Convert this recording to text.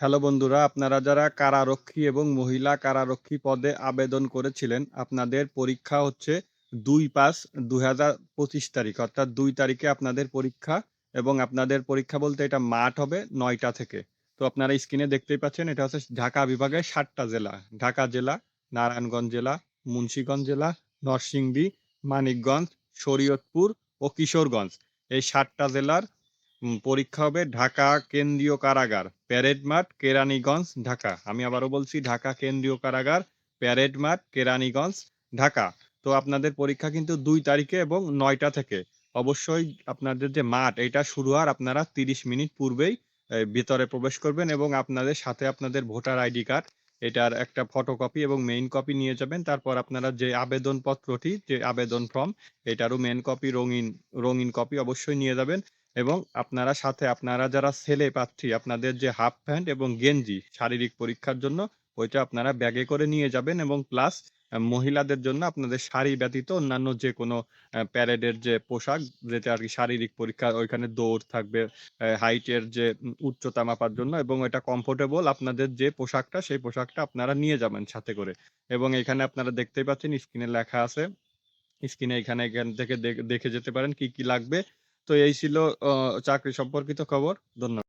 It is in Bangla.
হ্যালো বন্ধুরা, আপনারা যারা কারারক্ষী এবং মহিলা কারারক্ষী পদে আবেদন করেছিলেন, আপনাদের পরীক্ষা হচ্ছে দুই পাঁচ পঁচিশ তারিখ, অর্থাৎ দুই তারিখে আপনাদের পরীক্ষা এবং আপনাদের পরীক্ষা বলতে এটা মাঠ হবে নয়টা থেকে। তো আপনারা স্ক্রিনে দেখতেই পাচ্ছেন, এটা হচ্ছে ঢাকা বিভাগের সাতটা জেলা, ঢাকা জেলা, নারায়ণগঞ্জ জেলা, মুন্সীগঞ্জ জেলা, নরসিংদী, মানিকগঞ্জ, শরীয়তপুর ও কিশোরগঞ্জ। এই সাতটা জেলার পরীক্ষা হবে ঢাকা কেন্দ্রীয় কারাগার, প্যারেড মাঠ, কেরানীগঞ্জ, ঢাকা। আমি আবারও বলছি, ঢাকা কেন্দ্রীয় কারাগার, প্যারেড মাঠ, কেরানীগঞ্জ, ঢাকা। তো আপনাদের পরীক্ষা কিন্তু দুই তারিখে এবং নয়টা থেকে। অবশ্যই আপনাদের যে মাঠ, এটা শুরু হওয়ার আপনারা তিরিশ মিনিট পূর্বেই ভিতরে প্রবেশ করবেন এবং আপনাদের সাথে আপনাদের ভোটার আইডি কার্ড, এটার একটা ফটোকপি এবং মেইন কপি নিয়ে যাবেন। তারপর আপনারা যে আবেদন পত্রটি যে আবেদন ফর্ম এটারও মেন কপি রঙিন রঙিন কপি অবশ্যই নিয়ে যাবেন। এবং আপনারা সাথে আপনারা যারা ছেলে প্রার্থী আপনাদের যে হাফ প্যান্ট এবং গেঞ্জি শারীরিক পরীক্ষার জন্য, ওইটা আপনারা ব্যাগে করে নিয়ে যাবেন এবং প্লাস মহিলাদের জন্য আপনাদের শাড়ি ব্যতীত অন্যান্য যে কোনো প্যারেডের যে পোশাক, যেটা আর কি শারীরিক পরীক্ষা, ওইখানে দৌড় থাকবে হাইটের যে উচ্চতা মাপার জন্য এবং এটা কমফোর্টেবল আপনাদের যে পোশাকটা, সেই পোশাকটা আপনারা নিয়ে যাবেন সাথে করে। এবং এখানে আপনারা দেখতেই পাচ্ছেন, স্ক্রিনে লেখা আছে, স্ক্রিনে এখানে এখান থেকে দেখে যেতে পারেন কি কি লাগবে। তো এই ছিল চাকরি সম্পর্কিত খবর। ধন্যবাদ।